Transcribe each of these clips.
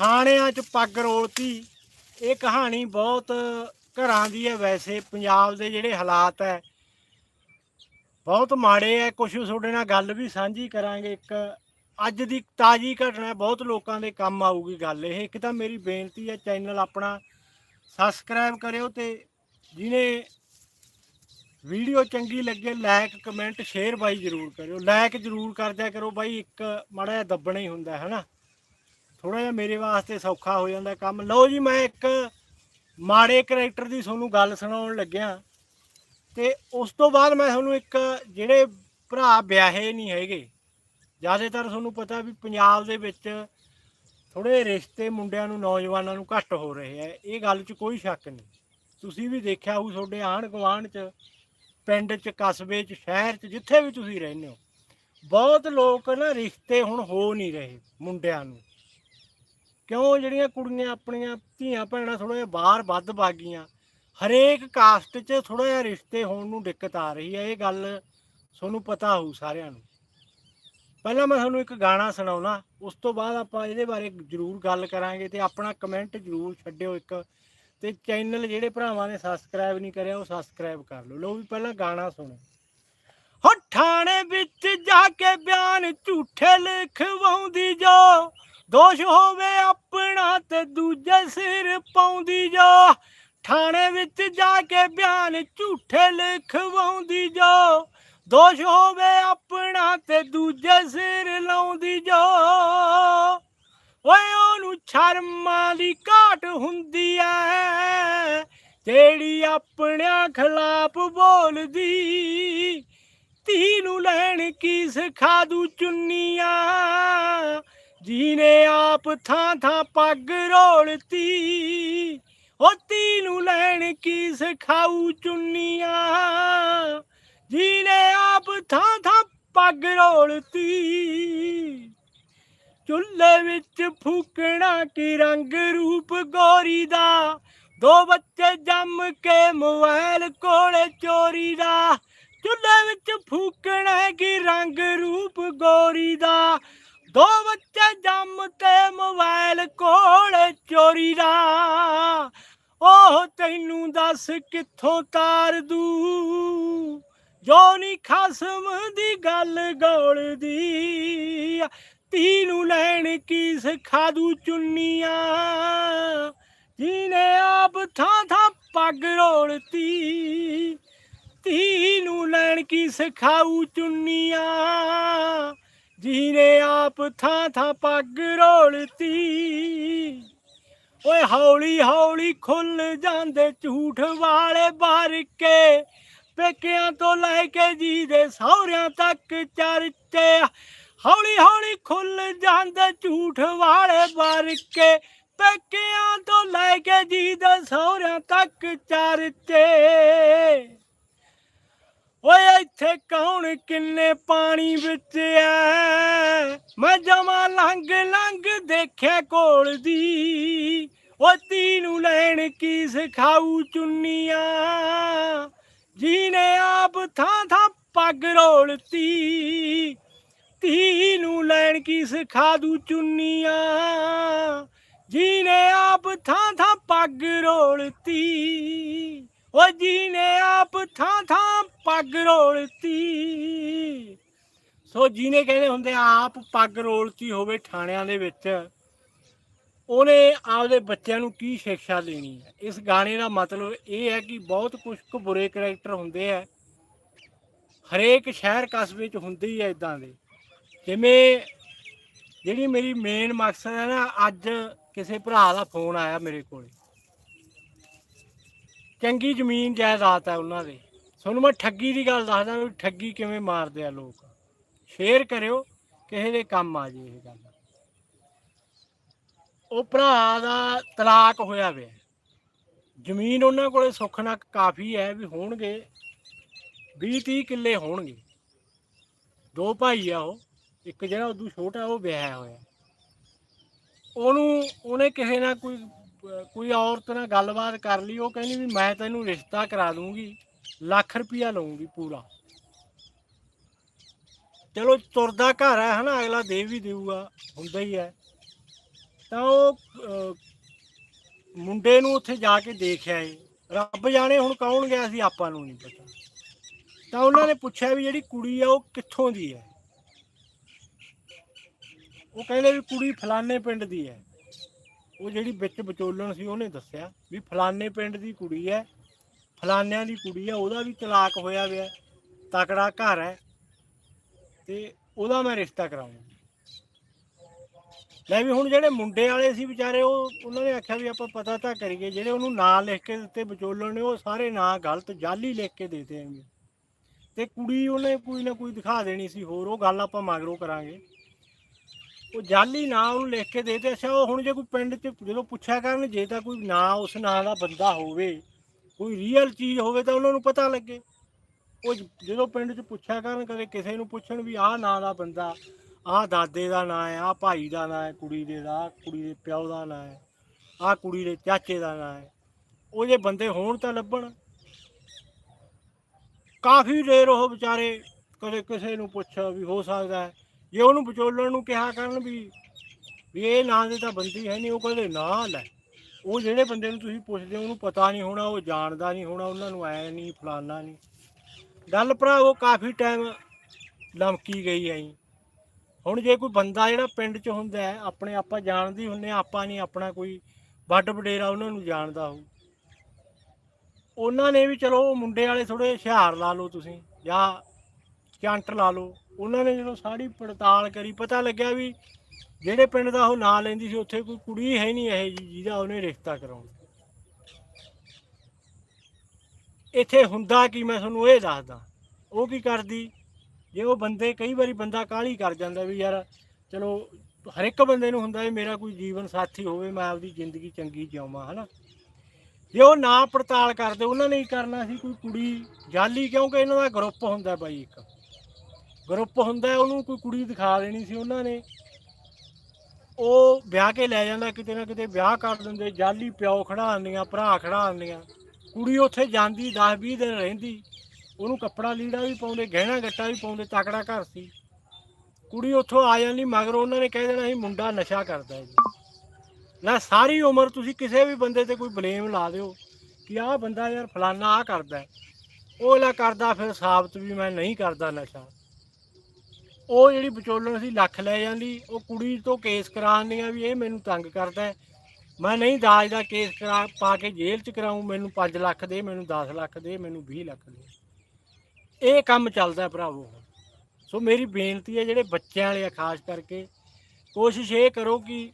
ਥਾਣਿਆਂ 'ਚ ਪੱਗ ਰੋਲਤੀ। ਇਹ ਕਹਾਣੀ ਬਹੁਤ ਘਰਾਂ ਦੀ ਹੈ ਵੈਸੇ, ਪੰਜਾਬ ਦੇ ਜਿਹੜੇ ਹਾਲਾਤ ਹੈ। ਬਹੁਤ ਮਾੜੇ ਹੈ ਕੁਝ ਤੁਹਾਡੇ ਨਾਲ ਗੱਲ ਵੀ ਸਾਂਝੀ ਕਰਾਂਗੇ। ਇੱਕ ਅੱਜ ਦੀ ਤਾਜ਼ੀ ਘਟਨਾ ਬਹੁਤ ਲੋਕਾਂ ਦੇ ਕੰਮ ਆਊਗੀ ਗੱਲ ਇਹ। ਇੱਕ ਤਾਂ ਮੇਰੀ ਬੇਨਤੀ ਹੈ, ਚੈਨਲ ਆਪਣਾ ਸਬਸਕ੍ਰਾਈਬ ਕਰਿਓ ਤੇ ਜਿਹਨੇ ਵੀਡੀਓ ਚੰਗੀ ਲੱਗੇ ਲਾਈਕ ਕਮੈਂਟ ਸ਼ੇਅਰ ਬਾਈ ਜਰੂਰ ਕਰਿਓ। ਲਾਈਕ ਜਰੂਰ ਕਰ ਦਿਆ ਕਰੋ ਬਾਈ, ਇੱਕ ਮਾੜਾ ਜਿਹਾ ਦੱਬਣਾ ਹੀ ਹੁੰਦਾ ਹੈ, ਹਨਾ? ਥੋੜਾ ਜਿਹਾ ਮੇਰੇ ਵਾਸਤੇ ਸੌਖਾ ਹੋ ਜਾਂਦਾ ਕੰਮ। ਲਓ ਜੀ, ਮੈਂ ਇੱਕ ਮਾੜੇ ਕਰੈਕਟਰ ਦੀ ਤੁਹਾਨੂੰ ਗੱਲ ਸੁਣਾਉਣ ਲੱਗਿਆ। ਤੇ ਉਸ ਤੋਂ ਬਾਅਦ ਮੈਂ ਤੁਹਾਨੂੰ ਇੱਕ ਜਿਹੜੇ ਭਰਾ ਵਿਆਹੇ ਨਹੀਂ ਹੈਗੇ, ਜ਼ਿਆਦਾਤਰ ਤੁਹਾਨੂੰ ਪਤਾ ਵੀ ਪੰਜਾਬ ਦੇ ਵਿੱਚ ਥੋੜੇ ਰਿਸ਼ਤੇ ਮੁੰਡਿਆਂ ਨੂੰ, ਨੌਜਵਾਨਾਂ ਨੂੰ ਘੱਟ ਹੋ ਰਹੇ ਆ। ਇਹ ਗੱਲ 'ਚ ਕੋਈ ਸ਼ੱਕ ਨਹੀਂ। ਤੁਸੀਂ ਵੀ ਦੇਖਿਆ ਹੋਊ ਤੁਹਾਡੇ ਆਂਢ ਗੁਆਂਢ 'ਚ, ਪਿੰਡ 'ਚ, ਕਸਬੇ 'ਚ, ਸ਼ਹਿਰ 'ਚ, ਜਿੱਥੇ ਵੀ ਤੁਸੀਂ ਰਹਿੰਦੇ ਹੋ, ਬਹੁਤ ਲੋਕ ਨਾ ਰਿਸ਼ਤੇ ਹੁਣ ਹੋ ਨਹੀਂ ਰਹੇ ਮੁੰਡਿਆਂ ਨੂੰ। ਕਿਉਂ ਜਿਹੜੀਆਂ ਕੁੜੀਆਂ ਆਪਣੀਆਂ ਧੀਆਂ ਭੈਣਾਂ ਥੋੜਾ ਜਿਹਾ ਬਾਹਰ ਵੱਧ ਬਾਗੀਆਂ ਹਰੇਕ ਕਾਸਟ 'ਚ ਥੋੜਾ ਜਿਹਾ ਰਿਸ਼ਤੇ ਹੋਣ ਨੂੰ ਦਿੱਕਤ ਆ ਰਹੀ ਹੈ, ਇਹ ਗੱਲ ਤੁਹਾਨੂੰ ਪਤਾ ਹੋਊ ਸਾਰਿਆਂ ਨੂੰ। ਪਹਿਲਾਂ ਮੈਂ ਤੁਹਾਨੂੰ ਇੱਕ ਗਾਣਾ ਸੁਣਾਉਣਾ, ਉਸ ਤੋਂ ਬਾਅਦ ਆਪਾਂ ਇਹਦੇ ਬਾਰੇ ਜ਼ਰੂਰ ਗੱਲ ਕਰਾਂਗੇ ਤੇ ਆਪਣਾ ਕਮੈਂਟ ਜ਼ਰੂਰ ਛੱਡਿਓ ਇੱਕ ਤੇ ਚੈਨਲ ਜਿਹੜੇ ਭਰਾਵਾਂ ਨੇ ਸਬਸਕ੍ਰਾਈਬ ਨਹੀਂ ਕਰਿਆ, ਉਹ ਸਬਸਕ੍ਰਾਈਬ ਕਰ ਲਓ। ਲਓ ਵੀ ਪਹਿਲਾਂ ਗਾਣਾ ਸੁਣੋ। ਹੋ ਠਾਣੇ ਵਿੱਚ ਜਾ ਕੇ ਬਿਆਨ ਝੂਠੇ ਲਿਖਵਾਉਂਦੀ ਜੋ ਦੋਸ਼ ਹੋਵੇ ਆਪਣਾ ਤੇ ਦੂਜੇ ਸਿਰ ਪਾਉਂਦੀ ਜਾ। ਥਾਣੇ ਵਿੱਚ ਜਾ ਕੇ ਬਿਆਨ ਝੂਠੇ ਲਿਖਵਾਉਂਦੀ ਜੋ। ਦੋਸ਼ ਹੋਵੇ ਆਪਣਾ ਤੇ ਦੂਜੇ ਸਿਰ ਲਾਉਂਦੀ ਜੋ। ਓਏ ਉਹਨੂੰ ਸ਼ਰਮਾਂ ਦੀ ਘਾਟ ਹੁੰਦੀ ਐ, ਜਿਹੜੀ ਆਪਣਿਆਂ ਖਿਲਾਫ ਬੋਲਦੀ। ਧੀ ਨੂੰ ਲੈਣ ਕੀ ਸਿਖਾ ਦੂ ਚੁੰਨੀਆਂ? ਜੀਨੇ ਆਪ ਥਾਂ ਥਾਂ ਪੱਗ ਰੋਲਤੀ। ਉਹ ਧੀ ਨੂੰ ਲੈਣ ਕੀ ਸਿਖਾਊ ਚੁੰਨੀਆਂ? ਜੀਨੇ ਆਪ ਥਾਂ ਥਾਂ ਪੱਗ ਰੋਲਤੀ। ਚੁੱਲ੍ਹੇ ਵਿੱਚ ਫੂਕਣਾ ਕੀ ਰੰਗ ਰੂਪ ਗੋਰੀ ਦਾ? ਦੋ ਬੱਚੇ ਜੰਮ ਕੇ ਮੋਬਾਈਲ ਕੋਲੇ ਚੋਰੀ ਦਾ। ਚੁੱਲ੍ਹੇ ਵਿੱਚ ਫੂਕਣਾ ਕੀ ਰੰਗ ਰੂਪ ਗੋਰੀ ਦਾ? ਦੋ ਬੱਚੇ ਜੰਮ ਤੇ ਮੋਬਾਈਲ ਕੋਲ ਚੋਰੀ ਦਾ। ਉਹ ਤੈਨੂੰ ਦੱਸ ਕਿੱਥੋਂ ਤਾਰ ਦੂ? ਜੋ ਨੀ ਖਸਮ ਦੀ ਗੱਲ ਗੋਲਦੀ ਧੀ ਨੂੰ ਲੈਣ ਕੀ ਸਿਖਾ ਦੂ ਚੁੰਨੀਆਂ? ਜੀਨੇ ਆਪ ਥਾਂ ਥਾਂ ਪੱਗ ਰੋਲਤੀ ਧੀ ਨੂੰ ਲੈਣ ਕੀ ਸਿਖਾਊ ਚੁੰਨੀਆਂ? ਜੀਨੇ ਆਪ ਥਾਂ ਥਾਂ ਪੱਗ ਰੋਲਤੀ। ਓਏ ਹੌਲੀ ਹੌਲੀ ਖੁੱਲ ਜਾਂਦੇ ਝੂਠ ਵਾਲੇ ਬਾਰ ਕੇ ਪੇਕਿਆਂ ਤੋਂ ਲੈ ਕੇ ਜੀ ਦੇ ਸਹੁਰਿਆਂ ਤੱਕ ਚਰਚੇ। ਹੌਲੀ ਹੌਲੀ ਖੁੱਲ ਜਾਂਦੇ ਝੂਠ ਵਾਲੇ ਬਾਰ ਕੇ ਪੇਕਿਆਂ ਤੋਂ ਲੈ ਕੇ ਜੀ ਦੇ ਸਹੁਰਿਆਂ ਤੱਕ ਚਰਚੇ। ਓਏ ਇੱਥੇ ਕੌਣ ਕਿੰਨੇ ਪਾਣੀ ਵਿੱਚ ਐ? ਮੈਂ ਜਮਾ ਲੰਘ ਲੰਘ ਦੇਖਿਆ ਕੋਲ ਦੀ। ਓ ਤੀ ਨੂੰ ਲੈਣ ਕੀ ਸਿਖਾਊ ਚੁੰਨੀਆਂ? ਜੀਨੇ ਆਪ ਥਾਂ ਥਾਂ ਪੱਗ ਰੋਲਤੀ। ਧੀ ਨੂੰ ਲੈਣ ਕੀ ਸਿਖਾ ਦੂ ਚੁੰਨੀਆਂ? ਜੀਨੇ ਆਪ ਥਾਂ ਥਾਂ ਪੱਗ ਰੋਲਤੀ। ਓ ਜੀਨੇ ਆਪ ਥਾਂ ਥਾਂ ਪੱਗ ਰੋਲਤੀ। ਸੋ ਜਿਹਨੇ ਕਹਿੰਦੇ ਹੁੰਦੇ ਆਪ ਪੱਗ ਰੋਲਤੀ ਹੋਵੇ ਥਾਣਿਆਂ ਦੇ ਵਿੱਚ, ਉਹਨੇ ਆਪਦੇ ਬੱਚਿਆਂ ਨੂੰ ਕੀ ਸਿੱਖਿਆ ਦੇਣੀ ਹੈ? ਇਸ ਗਾਣੇ ਦਾ ਮਤਲਬ ਇਹ ਹੈ ਕਿ ਬਹੁਤ ਕੁਝ ਕੁ ਬੁਰੇ ਕਰੈਕਟਰ ਹੁੰਦੇ ਆ। ਹਰੇਕ ਸ਼ਹਿਰ ਕਸਬੇ 'ਚ ਹੁੰਦੇ ਹੀ ਐ ਇਦਾਂ ਦੇ। ਜਿਵੇਂ ਜਿਹੜੀ ਮੇਰੀ ਮੇਨ ਮਕਸਦ ਹੈ ਨਾ, ਅੱਜ ਕਿਸੇ ਭਰਾ ਦਾ ਫੋਨ ਆਇਆ ਮੇਰੇ ਕੋਲ। ਚੰਗੀ ਜ਼ਮੀਨ ਜਾਇਦਾਦ ਹੈ ਉਹਨਾਂ ਦੇ। ਤੁਹਾਨੂੰ ਮੈਂ ਠੱਗੀ ਦੀ ਗੱਲ ਦੱਸਦਾ ਵੀ ਠੱਗੀ ਕਿਵੇਂ ਮਾਰਦੇ ਆ ਲੋਕ। ਸ਼ੇਅਰ ਕਰਿਓ, ਕਿਸੇ ਦੇ ਕੰਮ ਆ ਜੇ ਇਹ ਗੱਲ। ਉਹ ਭਰਾ ਦਾ ਤਲਾਕ ਹੋਇਆ ਵੇ। ਜ਼ਮੀਨ ਉਹਨਾਂ ਕੋਲੇ ਸੁੱਖ ਨਾਲ ਕਾਫੀ ਹੈ ਵੀ ਹੋਣਗੇ 20 30 ਕਿੱਲੇ ਹੋਣਗੇ। ਦੋ ਭਾਈ ਆ ਉਹ, ਇੱਕ ਜਿਹੜਾ ਉਦੋਂ ਛੋਟਾ ਉਹ ਵਿਆਹਿਆ ਹੋਇਆ। ਉਹਨੂੰ, ਉਹਨੇ ਕਿਸੇ ਨਾਲ ਕੋਈ ਕੋਈ ਔਰਤ ਨਾਲ ਗੱਲਬਾਤ ਕਰ ਲਈ, ਉਹ ਕਹਿੰਦੀ ਵੀ ਮੈਂ ਤੈਨੂੰ ਰਿਸ਼ਤਾ ਕਰਾ ਦੂੰਗੀ। ਲੱਖ ਰੁਪਇਆ ਲਵਾਂਗੀ ਪੂਰਾ। ਚਲੋ ਤੁਰਦਾ ਘਰ ਹੈ ਹਨਾ, ਅਗਲਾ ਦੇ ਵੀ ਦੇਊਗਾ, ਹੁੰਦਾ ਹੀ ਹੈ। ਤਾਂ ਉਹ ਮੁੰਡੇ ਨੂੰ ਉੱਥੇ ਜਾ ਕੇ ਦੇਖਿਆ ਏ ਰੱਬ ਜਾਣੇ ਹੁਣ ਕੌਣ ਗਿਆ ਸੀ ਆਪਾਂ ਨੂੰ ਨਹੀਂ ਪਤਾ। ਤਾਂ ਉਹਨਾਂ ਨੇ ਪੁੱਛਿਆ ਵੀ ਜਿਹੜੀ ਕੁੜੀ ਆ ਉਹ ਕਿੱਥੋਂ ਦੀ ਹੈ? ਉਹ ਕਹਿੰਦੇ ਵੀ ਕੁੜੀ ਫਲਾਣੇ ਪਿੰਡ ਦੀ ਹੈ। ਉਹ ਜਿਹੜੀ ਵਿੱਚ ਵਿਚੋਲਣ ਸੀ ਉਹਨੇ ਦੱਸਿਆ ਵੀ ਫਲਾਣੇ ਪਿੰਡ ਦੀ ਕੁੜੀ ਹੈ। ਫਲਾਨਿਆਂ ਦੀ ਕੁੜੀ ਹੈ ਉਹਦਾ ਵੀ ਤਲਾਕ ਹੋਇਆ ਹੋਇਆ ਹੈ, ਤਕੜਾ ਘਰ ਹੈ ਤੇ ਉਹਦਾ ਮੈਂ ਰਿਸ਼ਤਾ ਕਰਾਉਂਗਾ। ਲੈ ਵੀ ਹੁਣ ਜਿਹੜੇ ਮੁੰਡੇ ਵਾਲੇ ਸੀ ਵਿਚਾਰੇ ਉਹ ਉਹਨਾਂ ਨੇ ਆਖਿਆ ਵੀ ਆਪਾਂ ਪਤਾ ਤਾਂ ਕਰੀਏ ਜਿਹੜੇ ਉਹਨੂੰ ਨਾਂ ਲਿਖ ਕੇ ਦਿੱਤੇ ਵਿਚੋਲਣ ਨੇ ਉਹ ਸਾਰੇ ਨਾਂ ਗਲਤ ਜਾਲੀ ਲਿਖ ਕੇ ਦੇ ਦੇਣਗੇ। ਤੇ ਕੁੜੀ ਉਹਨੇ ਕੋਈ ਨਾ ਕੋਈ ਦਿਖਾ ਦੇਣੀ ਸੀ ਹੋਰ ਉਹ ਗੱਲ ਆਪਾਂ ਮਗਰੋਂ ਕਰਾਂਗੇ। ਉਹ ਜਾਲੀ ਨਾਂ ਉਹਨੂੰ ਲਿਖ ਕੇ ਦੇ ਦੇ ਅੱਛਾ ਉਹ ਹੁਣ ਜੇ ਕੋਈ ਪਿੰਡ 'ਚ ਜਦੋਂ ਪੁੱਛਿਆ ਕਰਨ ਜੇ ਤਾਂ ਕੋਈ ਨਾਂ ਉਸ ਨਾਂ ਦਾ ਬੰਦਾ ਹੋਵੇ ਕੋਈ ਰੀਅਲ ਚੀਜ਼ ਹੋਵੇ ਤਾਂ ਉਹਨਾਂ ਨੂੰ ਪਤਾ ਲੱਗੇ। ਉਹ ਜਦੋਂ ਪਿੰਡ 'ਚ ਪੁੱਛਿਆ ਕਰਨ, ਕਦੇ ਕਿਸੇ ਨੂੰ ਪੁੱਛਣ ਵੀ ਆਹ ਨਾਂ ਦਾ ਬੰਦਾ, ਆਹ ਦਾਦੇ ਦਾ ਨਾਂ ਹੈ, ਆਹ ਭਾਈ ਦਾ ਨਾਂ ਹੈ, ਕੁੜੀ ਦੇ ਦਾ ਕੁੜੀ ਦੇ ਪਿਓ ਦਾ ਨਾਂ ਹੈ, ਆਹ ਕੁੜੀ ਦੇ ਚਾਚੇ ਦਾ ਨਾਂ ਹੈ। ਉਹ ਜੇ ਬੰਦੇ ਹੋਣ ਤਾਂ ਲੱਭਣ। ਕਾਫੀ ਦੇਰ ਉਹ ਵਿਚਾਰੇ ਕਦੇ ਕਿਸੇ ਨੂੰ ਪੁੱਛ ਵੀ ਹੋ ਸਕਦਾ ਹੈ। ਜੇ ਉਹਨੂੰ ਵਿਚੋਲਣ ਨੂੰ ਕਿਹਾ ਕਰਨ ਵੀ ਵੀ ਇਹ ਨਾਂ ਦੇ ਤਾਂ ਬੰਦੀ ਹੈ ਨਹੀਂ, ਉਹ ਕਹਿੰਦੇ ਨਾ ਲੈ। ਉਹ ਜਿਹੜੇ ਬੰਦੇ ਨੂੰ ਤੁਸੀਂ ਪੁੱਛਦੇ ਹੋ ਉਹਨੂੰ ਪਤਾ ਨਹੀਂ ਹੋਣਾ ਉਹ ਜਾਣਦਾ ਨਹੀਂ ਹੋਣਾ ਉਹਨਾਂ ਨੂੰ ਐ ਨਹੀਂ ਫਲਾਨਾ ਨਹੀਂ। ਗੱਲ ਭਰਾ ਉਹ ਕਾਫੀ ਟਾਈਮ ਲਮਕੀ ਗਈ ਐ। ਹੁਣ ਜੇ ਕੋਈ ਬੰਦਾ ਜਿਹੜਾ ਪਿੰਡ 'ਚ ਹੁੰਦਾ ਹੈ ਆਪਣੇ ਆਪਾਂ ਜਾਣਦੇ ਹੀ ਹੁੰਨੇ ਹਾਂ, ਆਪਾਂ ਨਹੀਂ ਆਪਣਾ ਕੋਈ ਵੱਡ ਵਡੇਰਾ ਉਹਨਾਂ ਨੂੰ ਜਾਣਦਾ ਹੋ ਉਹਨਾਂ ਨੇ ਵੀ ਚਲੋ ਉਹ ਮੁੰਡੇ ਵਾਲੇ ਥੋੜੇ ਹੁਸ਼ਿਆਰ ਲਾ ਲਓ ਤੁਸੀਂ ਜਾਂ ਚੰਟ ਲਾ ਲਓ। ਉਹਨਾਂ ਨੇ ਜਦੋਂ ਸਾਰੀ ਪੜਤਾਲ ਕਰੀ ਪਤਾ ਲੱਗਿਆ ਵੀ ਜਿਹੜੇ ਪਿੰਡ ਦਾ ਉਹ ਨਾਂ ਲੈਂਦੀ ਸੀ, ਉੱਥੇ ਕੋਈ ਕੁੜੀ ਹੈ ਨਹੀਂ ਇਹ ਜੀ ਜਿਹਦਾ ਉਹਨੇ ਰਿਸ਼ਤਾ ਕਰਾਉਣਾ। ਇੱਥੇ ਹੁੰਦਾ ਕੀ ਮੈਂ ਤੁਹਾਨੂੰ ਇਹ ਦੱਸਦਾ, ਉਹ ਕੀ ਕਰਦੀ? ਜੇ ਉਹ ਬੰਦੇ, ਕਈ ਵਾਰੀ ਬੰਦਾ ਕਾਹਲੀ ਕਰ ਜਾਂਦਾ ਵੀ ਯਾਰ, ਚਲੋ ਹਰ ਇੱਕ ਬੰਦੇ ਨੂੰ ਹੁੰਦਾ ਵੀ ਮੇਰਾ ਕੋਈ ਜੀਵਨ ਸਾਥੀ ਹੋਵੇ, ਮੈਂ ਆਪਦੀ ਜ਼ਿੰਦਗੀ ਚੰਗੀ ਜਿਉਵਾਂ, ਹਨਾ? ਜੇ ਉਹ ਨਾ ਪੜਤਾਲ ਕਰਦੇ, ਉਹਨਾਂ ਨੇ ਹੀ ਕਰਨਾ ਸੀ? ਕੋਈ ਕੁੜੀ ਜਾਲੀ, ਕਿਉਂਕਿ ਇਹਨਾਂ ਦਾ ਗਰੁੱਪ ਹੁੰਦਾ ਬਾਈ ਇੱਕ। ਗਰੁੱਪ ਹੁੰਦਾ, ਉਹਨੂੰ ਕੋਈ ਕੁੜੀ ਦਿਖਾ ਦੇਣੀ ਸੀ ਉਹਨਾਂ ਨੇ। ਉਹ ਵਿਆਹ ਕੇ ਲੈ ਜਾਂਦਾ, ਕਿਤੇ ਨਾ ਕਿਤੇ ਵਿਆਹ ਕਰ ਦਿੰਦੇ, ਜਾਲੀ ਪਿਓ ਖੜਾ ਆਉਂਦੀਆਂ, ਭਰਾ ਖੜਾ ਆਉਂਦੀਆਂ। ਕੁੜੀ ਉੱਥੇ ਜਾਂਦੀ 10 20 ਦਿਨ ਰਹਿੰਦੀ। ਉਹਨੂੰ ਕੱਪੜਾ ਲੀੜਾ ਵੀ ਪਾਉਂਦੇ, ਗਹਿਣਾ ਗੱਟਾ ਵੀ ਪਾਉਂਦੇ, ਤਕੜਾ ਘਰ ਸੀ। ਕੁੜੀ ਉੱਥੋਂ ਆ ਜਾਂਦੀ, ਮਗਰ ਉਹਨਾਂ ਨੇ ਕਹਿ ਦੇਣਾ ਸੀ ਮੁੰਡਾ ਨਸ਼ਾ ਕਰਦਾ ਜੀ। ਨਾ ਸਾਰੀ ਉਮਰ ਤੁਸੀਂ ਕਿਸੇ ਵੀ ਬੰਦੇ ਤੇ ਕੋਈ ਬਲੇਮ ਲਾ ਦਿਓ ਕਿ ਆਹ ਬੰਦਾ ਯਾਰ ਫਲਾਨਾ ਆ ਕਰਦਾ ਉਹ ਲਾ ਕਰਦਾ ਫਿਰ ਸਾਬਤ ਵੀ ਮੈਂ ਨਹੀਂ ਕਰਦਾ ਨਸ਼ਾ। ਉਹ ਜਿਹੜੀ ਵਿਚੋਲਣ ਸੀ ਲੱਖ ਲੈ ਜਾਂਦੀ, ਉਹ ਕੁੜੀ ਤੋਂ ਕੇਸ ਕਰਾਉਂਦੀਆਂ ਵੀ ਇਹ ਮੈਨੂੰ ਤੰਗ ਕਰਦਾ ਮੈਂ ਨਹੀਂ ਦਾਜ ਦਾ ਕੇਸ ਕਰਾ ਪਾ ਕੇ ਜੇਲ੍ਹ 'ਚ ਕਰਾਉਂ ਮੈਨੂੰ 5 ਲੱਖ ਦੇ, ਮੈਨੂੰ 10 ਲੱਖ ਦੇ, ਮੈਨੂੰ 20 ਲੱਖ ਦੇ। ਇਹ ਕੰਮ ਚੱਲਦਾ ਭਰਾਵੋ। ਸੋ ਮੇਰੀ ਬੇਨਤੀ ਹੈ ਜਿਹੜੇ ਬੱਚਿਆਂ ਵਾਲੇ ਆ, ਖਾਸ ਕਰਕੇ, ਕੋਸ਼ਿਸ਼ ਇਹ ਕਰੋ ਕਿ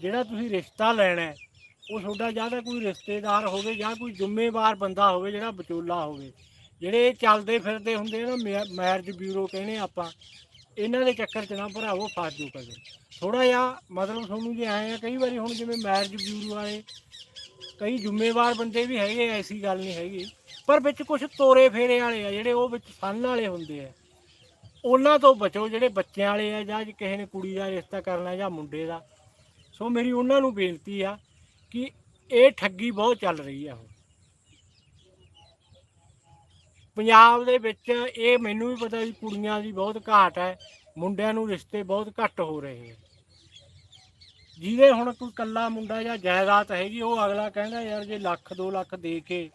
ਜਿਹੜਾ ਤੁਸੀਂ ਰਿਸ਼ਤਾ ਲੈਣਾ ਉਹ ਤੁਹਾਡਾ ਜਾਂ ਤਾਂ ਕੋਈ ਰਿਸ਼ਤੇਦਾਰ ਹੋਵੇ ਜਾਂ ਕੋਈ ਜ਼ਿੰਮੇਵਾਰ ਬੰਦਾ ਹੋਵੇ ਜਿਹੜਾ ਵਿਚੋਲਾ ਹੋਵੇ। ਜਿਹੜੇ ਚੱਲਦੇ ਫਿਰਦੇ ਹੁੰਦੇ ਨਾ ਮੈਰਿਜ ਬਿਊਰੋ ਕਹਿੰਦੇ ਆਪਾਂ, ਇਹਨਾਂ ਦੇ ਚੱਕਰ 'ਚ ਨਾ ਭਰਾਵੋ ਫਸ ਜਾਓ ਕਦੇ। ਥੋੜਾ ਜਿਹਾ ਮਤਲਬ ਤੁਹਾਨੂੰ ਜੇ ਆਏ ਆ, ਕਈ ਵਾਰੀ ਹੁਣ ਜਿਵੇਂ ਮੈਰਿਜ ਬਿਊਰੋ ਵਾਲੇ, ਕਈ ਜ਼ਿੰਮੇਵਾਰ ਬੰਦੇ ਵੀ ਹੈਗੇ ਐਸੀ ਗੱਲ ਨਹੀਂ ਹੈਗੀ। ਪਰ ਵਿੱਚ ਕੁਝ ਤੋਰੇ ਫੇਰੇ ਵਾਲੇ ਆ, ਜਿਹੜੇ ਉਹ ਵਿੱਚ ਸੰਨ ਵਾਲੇ ਹੁੰਦੇ ਆ। ਉਹਨਾਂ ਤੋਂ ਬਚੋ, ਜਿਹੜੇ ਬੱਚਿਆਂ ਵਾਲੇ ਆ ਜਾਂ ਕਿਸੇ ਨੇ ਕੁੜੀ ਦਾ ਰਿਸ਼ਤਾ ਕਰਨਾ ਜਾਂ ਮੁੰਡੇ ਦਾ। ਸੋ ਮੇਰੀ ਉਹਨਾਂ ਨੂੰ ਬੇਨਤੀ ਆ ਕਿ ਇਹ ਠੱਗੀ ਬਹੁਤ ਚੱਲ ਰਹੀ ਆ ਹੁਣ। ਪੰਜਾਬ ਦੇ ਵਿੱਚ ਇਹ ਮੈਨੂੰ ਵੀ ਪਤਾ ਵੀ ਕੁੜੀਆਂ ਦੀ ਬਹੁਤ ਘਾਟ ਹੈ, ਮੁੰਡਿਆਂ ਨੂੰ ਰਿਸ਼ਤੇ ਬਹੁਤ ਘੱਟ ਹੋ ਰਹੇ ਹੈ। ਜਿਹਦੇ ਹੁਣ ਕੋਈ ਕੱਲਾ ਮੁੰਡਾ ਜਾਂ ਜਾਇਦਾਦ ਹੈਗੀ, ਉਹ ਅਗਲਾ ਕਹਿੰਦਾ ਯਾਰ ਜੇ ਲੱਖ 2 ਲੱਖ ਦੇ ਕੇ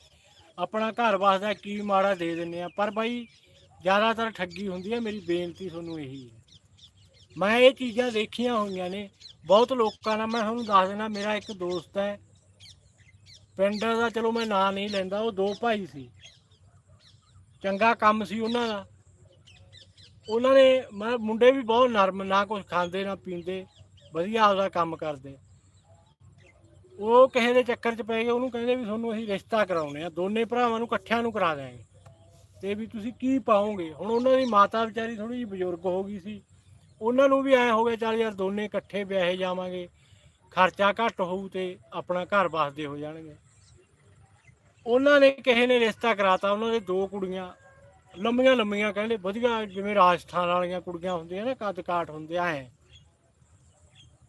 ਆਪਣਾ ਘਰ ਵਸਦਾ ਕੀ ਮਾੜਾ ਦੇ ਦਿੰਨੇ ਆ ਪਰ ਬਾਈ ਜ਼ਿਆਦਾਤਰ ਠੱਗੀ ਹੁੰਦੀ ਹੈ, ਮੇਰੀ ਬੇਨਤੀ ਤੁਹਾਨੂੰ ਇਹੀ ਹੈ। ਮੈਂ ਇਹ ਚੀਜ਼ਾਂ ਦੇਖੀਆਂ ਹੋਈਆਂ ਨੇ, ਬਹੁਤ ਲੋਕਾਂ ਨਾਲ ਮੈਂ ਤੁਹਾਨੂੰ ਦੱਸ ਦੇਣਾ ਮੇਰਾ ਇੱਕ ਦੋਸਤ ਹੈ, ਪਿੰਡ ਦਾ ਚਲੋ ਮੈਂ ਨਾਂ ਨਹੀਂ ਲੈਂਦਾ, ਉਹ ਦੋ ਭਾਈ ਸੀ। ਚੰਗਾ ਕੰਮ ਸੀ ਉਹਨਾਂ ਦਾ। ਉਹਨਾਂ ਨੇ ਮੈਂ ਮੁੰਡੇ ਵੀ ਬਹੁਤ ਨਰਮ, ਨਾ ਕੁਝ ਖਾਂਦੇ, ਨਾ ਪੀਂਦੇ, ਵਧੀਆ ਆਪਦਾ ਕੰਮ ਕਰਦੇ। ਉਹ ਕਿਸੇ ਦੇ ਚੱਕਰ 'ਚ ਪੈ ਗਏ, ਉਹਨੂੰ ਕਹਿੰਦੇ ਵੀ ਤੁਹਾਨੂੰ ਅਸੀਂ ਰਿਸ਼ਤਾ ਕਰਾਉਣੇ ਆ ਦੋਨੇ ਭਰਾਵਾਂ ਨੂੰ ਇਕੱਠਿਆਂ ਨੂੰ ਕਰਾ ਦਿਆਂਗੇ। ਤੇ ਵੀ ਤੁਸੀਂ ਕੀ ਪਾਓਗੇ? ਹੁਣ ਉਹਨਾਂ ਦੀ ਮਾਤਾ ਵਿਚਾਰੀ ਥੋੜੀ ਜਿਹੀ ਬਜ਼ੁਰਗ ਹੋ ਗਈ ਸੀ। ਉਹਨਾਂ ਨੂੰ ਵੀ ਐ ਹੋ ਗਿਆ, ਚੱਲ ਯਾਰ ਦੋਨੇ ਇਕੱਠੇ ਵਿਆਹੇ ਜਾਵਾਂਗੇ, ਖਰਚਾ ਘੱਟ ਹੋਊ ਤੇ ਆਪਣਾ ਘਰ ਵਸਦੇ ਹੋ ਜਾਣਗੇ। ਉਹਨਾਂ ਨੇ ਕਿਸੇ ਨੇ ਰਿਸ਼ਤਾ ਕਰਾਤਾ, ਉਹਨਾਂ ਦੇ ਦੋ ਕੁੜੀਆਂ। ਲੰਮੀਆਂ ਲੰਮੀਆਂ ਕਹਿੰਦੇ, ਵਧੀਆ ਜਿਵੇਂ ਰਾਜਸਥਾਨ ਵਾਲੀਆਂ ਕੁੜੀਆਂ ਹੁੰਦੀਆਂ ਨਾ, ਕੱਦ ਕਾਠ ਹੁੰਦੇ ਐ।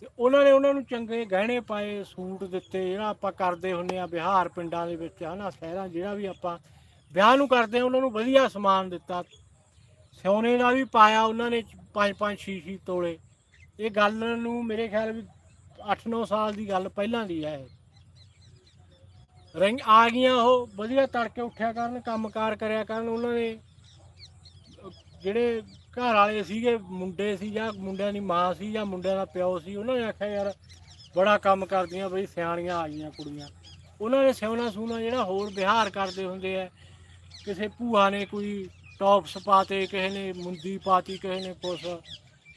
ਤੇ ਉਹਨਾਂ ਨੇ ਉਹਨਾਂ ਨੂੰ ਚੰਗੇ ਗਹਿਣੇ ਪਾਏ, ਸੂਟ ਦਿੱਤੇ, ਜਿਹੜਾ ਆਪਾਂ ਕਰਦੇ ਹੁੰਨੇ ਆ ਬਿਹਾਰ ਪਿੰਡਾਂ ਦੇ ਵਿੱਚ, ਹਨਾ, ਸ਼ਹਿਰਾਂ ਜਿਹੜਾ ਵੀ ਆਪਾਂ ਵਿਆਹ ਨੂੰ ਕਰਦੇ ਆ, ਉਹਨਾਂ ਨੂੰ ਵਧੀਆ ਸਮਾਨ ਦਿੱਤਾ। ਸੋਨੇ ਦਾ ਵੀ ਪਾਇਆ ਉਹਨਾਂ ਨੇ 5 5 6 6 ਤੋਲੇ। ਇਹ ਗੱਲ ਨੂੰ ਮੇਰੇ ਖਿਆਲ ਵੀ 8-9 ਸਾਲ ਦੀ ਗੱਲ ਪਹਿਲਾਂ ਦੀ ਹੈ। ਰਹੀ ਆ ਗਈਆਂ, ਉਹ ਵਧੀਆ ਤੜਕੇ ਉੱਠਿਆ ਕਰਨ, ਕੰਮਕਾਰ ਕਰਿਆ ਕਰਨ। ਉਹਨਾਂ ਨੇ, ਜਿਹੜੇ ਘਰ ਵਾਲੇ ਸੀਗੇ, ਮੁੰਡੇ ਸੀ ਜਾਂ ਮੁੰਡਿਆਂ ਦੀ ਮਾਂ ਸੀ ਜਾਂ ਮੁੰਡਿਆਂ ਦਾ ਪਿਓ ਸੀ, ਉਹਨਾਂ ਨੇ ਆਖਿਆ, ਯਾਰ, ਬੜਾ ਕੰਮ ਕਰਦੀਆਂ ਬਈ, ਸਿਆਣੀਆਂ ਆ ਗਈਆਂ ਕੁੜੀਆਂ। ਉਹਨਾਂ ਨੇ ਸਿਉਣਾ ਸੂਣਾ ਜਿਹੜਾ ਹੋਰ ਵਿਹਾਰ ਕਰਦੇ ਹੁੰਦੇ ਆ, ਕਿਸੇ ਭੂਆ ਨੇ ਕੋਈ ਟੌਪਸ ਪਾਤੇ, ਕਿਸੇ ਨੇ ਮੁੰਦੀ ਪਾਤੀ, ਕਿਸੇ ਨੇ ਕੁਛ,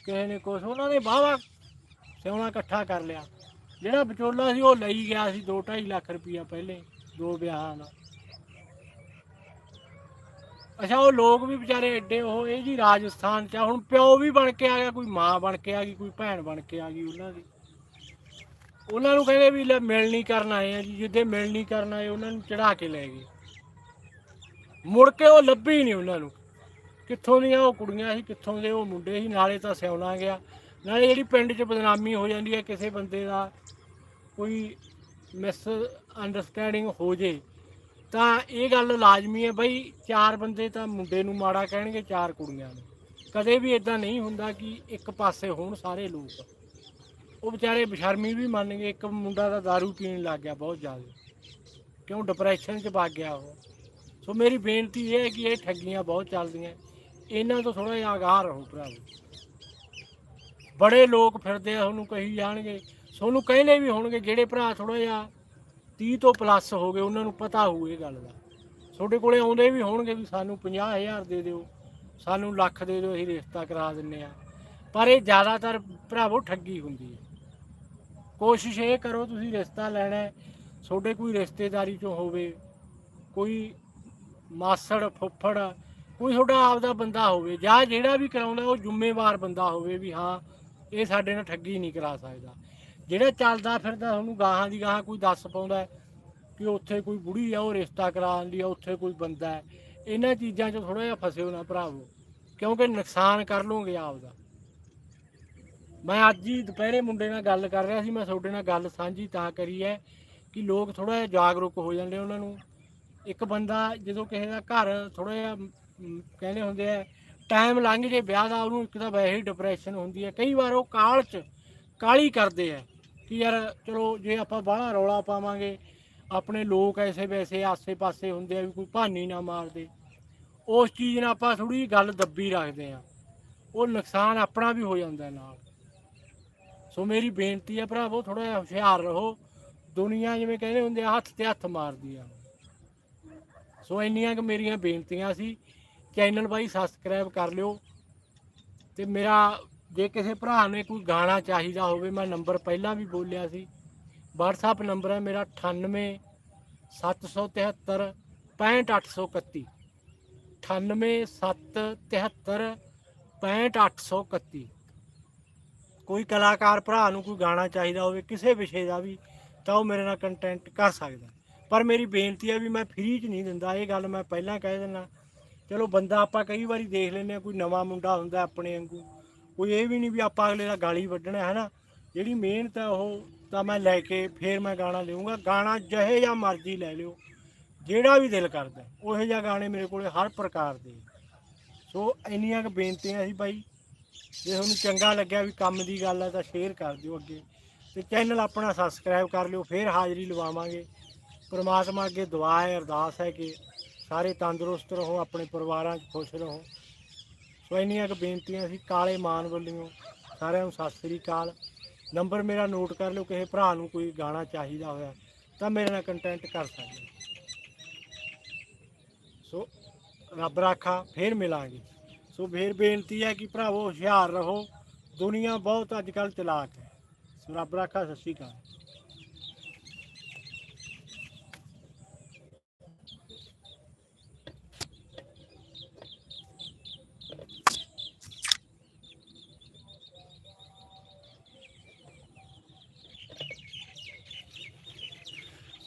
ਕਿਸੇ ਨੇ ਕੁਛ, ਉਹਨਾਂ ਨੇ ਬਾਵਾ ਸਿਉਣਾ ਇਕੱਠਾ ਕਰ ਲਿਆ। ਜਿਹੜਾ ਵਿਚੋਲਾ ਸੀ ਉਹ ਲਈ ਗਿਆ ਸੀ 2.5 ਲੱਖ ਰੁਪਈਆ ਪਹਿਲੇ ਦੋ ਵਿਆਹਾਂ ਦਾ ਅੱਛਾ ਉਹ ਲੋਕ ਵੀ ਵਿਚਾਰੇ ਐਡੇ ਉਹ ਇਹ ਜੀ ਰਾਜਸਥਾਨ ਚ ਆ, ਹੁਣ ਪਿਓ ਵੀ ਬਣ ਕੇ ਆ ਗਿਆ ਕੋਈ ਮਾਂ ਬਣ ਕੇ ਆ ਗਈ ਕੋਈ ਭੈਣ ਬਣ ਕੇ ਆ ਗਈ ਉਹਨਾਂ ਦੀ। ਉਹਨਾਂ ਨੂੰ ਕਹਿੰਦੇ ਵੀ ਲੈ ਮਿਲ ਨਹੀਂ ਕਰਨ ਆਏ ਆ ਜੀ ਜਿੱਦੇ ਮਿਲ ਨਹੀਂ ਕਰਨ ਆਏ ਉਹਨਾਂ ਨੂੰ ਚੜਾ ਕੇ ਲੈ ਗਏ। ਮੁੜ ਕੇ ਉਹ ਲੱਭੀ ਨਹੀਂ ਉਹਨਾਂ ਨੂੰ। ਕਿੱਥੋਂ ਦੀਆਂ ਉਹ ਕੁੜੀਆਂ ਸੀ ਕਿੱਥੋਂ ਦੇ ਉਹ ਮੁੰਡੇ ਸੀ ਨਾਲੇ ਤਾਂ ਸਿਉਣਾ ਗਿਆ। ਨਾਲੇ ਜਿਹੜੀ ਪਿੰਡ 'ਚ ਬਦਨਾਮੀ ਹੋ ਜਾਂਦੀ ਹੈ ਕਿਸੇ ਬੰਦੇ ਦਾ ਕੋਈ ਮਿਸ ਅੰਡਰਸਟੈਂਡਿੰਗ ਹੋ ਜੇ, ਤਾਂ ਇਹ ਗੱਲ ਲਾਜ਼ਮੀ ਹੈ ਬਈ ਚਾਰ ਬੰਦੇ ਤਾਂ ਮੁੰਡੇ ਨੂੰ ਮਾੜਾ ਕਹਿਣਗੇ, ਚਾਰ ਕੁੜੀਆਂ ਨੂੰ। ਕਦੇ ਵੀ ਇਦਾਂ ਨਹੀਂ ਹੁੰਦਾ ਕਿ ਇੱਕ ਪਾਸੇ ਹੋਣ ਸਾਰੇ ਲੋਕ। ਉਹ ਵਿਚਾਰੇ ਬਸ਼ਰਮੀ ਵੀ ਮੰਨ ਗਏ ਇੱਕ ਮੁੰਡਾ ਤਾਂ दारू ਪੀਣ ਲੱਗ ਗਿਆ ਬਹੁਤ ਜ਼ਿਆਦਾ। ਕਿਉਂ? ਡਿਪਰੈਸ਼ਨ 'ਚ ਵਗ ਗਿਆ ਉਹ। ਸੋ ਮੇਰੀ ਬੇਨਤੀ ਇਹ ਹੈ ਕਿ ਇਹ ਠੱਗੀਆਂ ਬਹੁਤ ਚੱਲਦੀਆਂ। ਇਹਨਾਂ ਤੋਂ ਥੋੜਾ ਜਿਹਾ ਆਗਾਹ ਰਹੋ ਭਰਾਵੋ। ਬੜੇ ਲੋਕ ਫਿਰਦੇ ਆ ਤੁਹਾਨੂੰ ਕਹੀ ਜਾਣਗੇ। ਤੁਹਾਨੂੰ ਕਹਿੰਦੇ ਵੀ ਹੋਣਗੇ, ਜਿਹੜੇ ਭਰਾ ਥੋੜਾ ਜਿਹਾ 30 ਤੋਂ ਪਲੱਸ ਹੋ ਗਏ, ਉਹਨਾਂ ਨੂੰ ਪਤਾ ਹੋਊ ਇਹ ਗੱਲ ਦਾ। ਤੁਹਾਡੇ ਕੋਲੇ ਆਉਂਦੇ ਵੀ ਹੋਣਗੇ ਵੀ ਸਾਨੂੰ 50000 ਦੇ ਦਿਓ, ਸਾਨੂੰ ਲੱਖ ਦੇ ਦਿਓ, ਅਸੀਂ ਰਿਸ਼ਤਾ ਕਰਾ ਦਿੰਨੇ ਆ। ਪਰ ਇਹ ਜ਼ਿਆਦਾਤਰ ਭਰਾਵੋ ਠੱਗੀ ਹੁੰਦੀ ਹੈ। ਕੋਸ਼ਿਸ਼ ਇਹ ਕਰੋ, ਤੁਸੀਂ ਰਿਸ਼ਤਾ ਲੈਣਾ ਤੁਹਾਡੇ ਕੋਈ ਰਿਸ਼ਤੇਦਾਰੀ ਚੋਂ ਹੋਵੇ, ਕੋਈ ਮਾਸੜ, ਫੁੱਫੜ, ਕੋਈ ਤੁਹਾਡਾ ਆਪਦਾ ਬੰਦਾ ਹੋਵੇ, ਜਾਂ ਜਿਹੜਾ ਵੀ ਕਰਾਉਂਦਾ, ਉਹ ਜ਼ਿੰਮੇਵਾਰ ਬੰਦਾ ਹੋਵੇ ਵੀ ਹਾਂ ਇਹ ਸਾਡੇ ਨਾਲ ਠੱਗੀ ਨਹੀਂ ਕਰਾ ਸਕਦਾ। ਜਿਹੜਾ ਚੱਲਦਾ ਫਿਰਦਾ ਤੁਹਾਨੂੰ ਗਾਹਾਂ ਦੀ ਗਾਹਾਂ ਕੋਈ ਦੱਸ ਪਾਉਂਦਾ ਕਿ ਉੱਥੇ ਕੋਈ ਬੁੜੀ ਆ, ਉਹ ਰਿਸ਼ਤਾ ਕਰਾਉਣ ਦੀ ਆ, ਉੱਥੇ ਕੋਈ ਬੰਦਾ ਹੈ। ਇਹਨਾਂ ਚੀਜ਼ਾਂ 'ਚ ਥੋੜਾ ਜਿਹਾ ਫਸਿਓ ਨਾ ਭਰਾਵੋ, ਕਿਉਂਕਿ ਨੁਕਸਾਨ ਕਰ ਲਓਗੇ ਆਪਦਾ। ਮੈਂ ਅੱਜ ਹੀ ਦੁਪਹਿਰੇ ਮੁੰਡੇ ਨਾਲ ਗੱਲ ਕਰ ਰਿਹਾ ਸੀ, ਮੈਂ ਤੁਹਾਡੇ ਨਾਲ ਗੱਲ ਸਾਂਝੀ ਤਾਂ ਕਰੀ ਹੈ ਕਿ ਲੋਕ ਥੋੜਾ ਜਿਹਾ ਜਾਗਰੂਕ ਹੋ ਜਾਂਦੇ ਉਹਨਾਂ ਨੂੰ। ਇੱਕ ਬੰਦਾ ਜਦੋਂ ਕਿਸੇ ਦਾ ਘਰ ਥੋੜਾ ਜਿਹਾ ਕਹਿੰਦੇ ਹੁੰਦੇ ਆ ਟਾਈਮ ਲੰਘ ਜੇ, ਵਿਆਹ ਦਾ ਉਹਨੂੰ ਇੱਕ ਤਾਂ ਵੈਸੇ ਹੀ ਡਿਪਰੈਸ਼ਨ ਹੁੰਦੀ ਹੈ। ਕਈ ਵਾਰ ਉਹ ਕਾਲ ਚ ਕਾਲੀ ਕਰਦੇ ਆ ਕਿ ਯਾਰ ਚਲੋ ਜੇ ਆਪਾਂ ਬਾਹਲਾ ਰੌਲਾ ਪਾਵਾਂਗੇ, ਆਪਣੇ ਲੋਕ ਐਸੇ ਵੈਸੇ ਆਸੇ-ਪਾਸੇ ਹੁੰਦੇ ਆ ਵੀ ਕੋਈ ਭਾਨੀ ਨਾ ਮਾਰਦੇ ਉਸ ਚੀਜ਼ ਨਾਲ ਆਪਾਂ ਥੋੜੀ ਗੱਲ ਦੱਬੀ ਰੱਖਦੇ ਆ। ਉਹ ਨੁਕਸਾਨ ਆਪਣਾ ਵੀ ਹੋ ਜਾਂਦਾ ਨਾਲ। ਸੋ ਮੇਰੀ ਬੇਨਤੀ ਹੈ ਭਰਾਵੋ ਥੋੜਾ ਜਿਹਾ ਹੁਸ਼ਿਆਰ ਰਹੋ। ਦੁਨੀਆ ਜਿਵੇਂ ਕਹਿੰਦੇ ਹੁੰਦੇ ਆ, ਹੱਥ ਤੇ ਹੱਥ ਮਾਰਦੀ ਆ। ਸੋ ਇੰਨੀਆਂ ਕਿ ਮੇਰੀਆਂ ਬੇਨਤੀਆਂ ਸੀ। ਚੈਨਲ ਬਾਈ ਸਬਸਕ੍ਰਾਈਬ ਕਰ ਲਿਓ। ਤੇ ਮੇਰਾ, ਜੇ ਕਿਸੇ ਭਰਾ ਨੇ ਕੋਈ ਗਾਣਾ ਚਾਹੀਦਾ ਹੋਵੇ, ਮੈਂ ਨੰਬਰ ਪਹਿਲਾਂ ਵੀ ਬੋਲਿਆ ਸੀ। WhatsApp ਨੰਬਰ ਹੈ ਮੇਰਾ 98 773 65831 98 773 65831 ਕੋਈ ਕਲਾਕਾਰ ਭਰਾ ਨੂੰ ਕੋਈ ਗਾਣਾ ਚਾਹੀਦਾ ਹੋਵੇ, ਕਿਸੇ ਵਿਸ਼ੇ ਦਾ ਵੀ, ਤਾਂ ਉਹ ਮੇਰੇ ਨਾਲ ਕੰਟੈਂਟ ਕਰ ਸਕਦਾ। ਪਰ ਮੇਰੀ ਬੇਨਤੀ ਹੈ ਵੀ ਮੈਂ ਫ੍ਰੀ 'ਚ ਨਹੀਂ ਦਿੰਦਾ। ਇਹ ਗੱਲ ਮੈਂ ਪਹਿਲਾਂ ਕਹਿ ਦਿੰਦਾ। ਚਲੋ ਬੰਦਾ ਆਪਾਂ ਕਈ ਵਾਰੀ ਦੇਖ ਲੈਂਦੇ ਆ ਕੋਈ ਨਵਾਂ ਮੁੰਡਾ ਹੁੰਦਾ ਆਪਣੇ ਵਾਂਗੂ। ਕੋਈ ਇਹ ਵੀ ਨਹੀਂ ਵੀ ਆਪਾਂ ਅਗਲੇ ਦਾ ਗਾਲੀ ਵੱਢਣਾ, ਹੈ ਨਾ? ਜਿਹੜੀ ਮਿਹਨਤ ਹੈ ਉਹ ਤਾਂ ਮੈਂ ਲੈ ਕੇ ਫੇਰ ਮੈਂ ਗਾਣਾ ਲਿਆਉਂਗਾ ਗਾਣਾ ਜਿਹੇ ਜਾਂ ਮਰਜ਼ੀ ਲੈ ਲਿਓ, ਜਿਹੜਾ ਵੀ ਦਿਲ ਕਰਦਾ। ਉਹੋ ਜਿਹਾ ਗਾਣੇ ਮੇਰੇ ਕੋਲੇ ਹਰ ਪ੍ਰਕਾਰ ਦੇ। ਸੋ ਇੰਨੀਆਂ ਕੁ ਬੇਨਤੀਆਂ ਸੀ ਬਾਈ। ਜੇ ਤੁਹਾਨੂੰ ਚੰਗਾ ਲੱਗਿਆ ਵੀ ਕੰਮ ਦੀ ਗੱਲ ਹੈ ਤਾਂ ਸ਼ੇਅਰ ਕਰ ਦਿਓ ਅੱਗੇ। ਤੇ ਚੈਨਲ ਆਪਣਾ ਸਬਸਕ੍ਰਾਈਬ ਕਰ ਲਿਓ, ਫੇਰ ਹਾਜ਼ਰੀ ਲਵਾਵਾਂਗੇ। ਪਰਮਾਤਮਾ ਅੱਗੇ ਦੁਆ ਹੈ, ਅਰਦਾਸ ਹੈ ਕਿ ਸਾਰੇ ਤੰਦਰੁਸਤ ਰਹੋ, ਆਪਣੇ ਪਰਿਵਾਰਾਂ 'ਚ ਖੁਸ਼ ਰਹੋ। ਸੋ ਇੰਨੀਆਂ ਕੁ ਬੇਨਤੀਆਂ ਸੀ ਕਾਲੇ ਮਾਨ ਵੱਲੋਂ ਸਾਰਿਆਂ ਨੂੰ ਸਤਿ ਸ੍ਰੀ ਅਕਾਲ। ਨੰਬਰ ਮੇਰਾ ਨੋਟ ਕਰ ਲਿਓ, ਕਿਸੇ ਭਰਾ ਨੂੰ ਕੋਈ ਗਾਣਾ ਚਾਹੀਦਾ ਹੋਇਆ, ਤਾਂ ਮੇਰੇ ਨਾਲ ਕੰਟੈਕਟ ਕਰ ਸਕਦੇ ਹੋ। ਸੋ ਰੱਬ ਰਾਖਾ, ਫੇਰ ਮਿਲਾਂਗੇ। ਸੋ ਫੇਰ ਬੇਨਤੀ ਹੈ ਕਿ ਭਰਾਵੋ, ਹੁਸ਼ਿਆਰ ਰਹੋ। ਦੁਨੀਆ ਬਹੁਤ ਅੱਜ ਕੱਲ੍ਹ ਚਲਾਕ ਹੈ। ਸੋ ਰੱਬ ਰਾਖਾ, ਸਤਿ ਸ਼੍ਰੀ ਅਕਾਲ।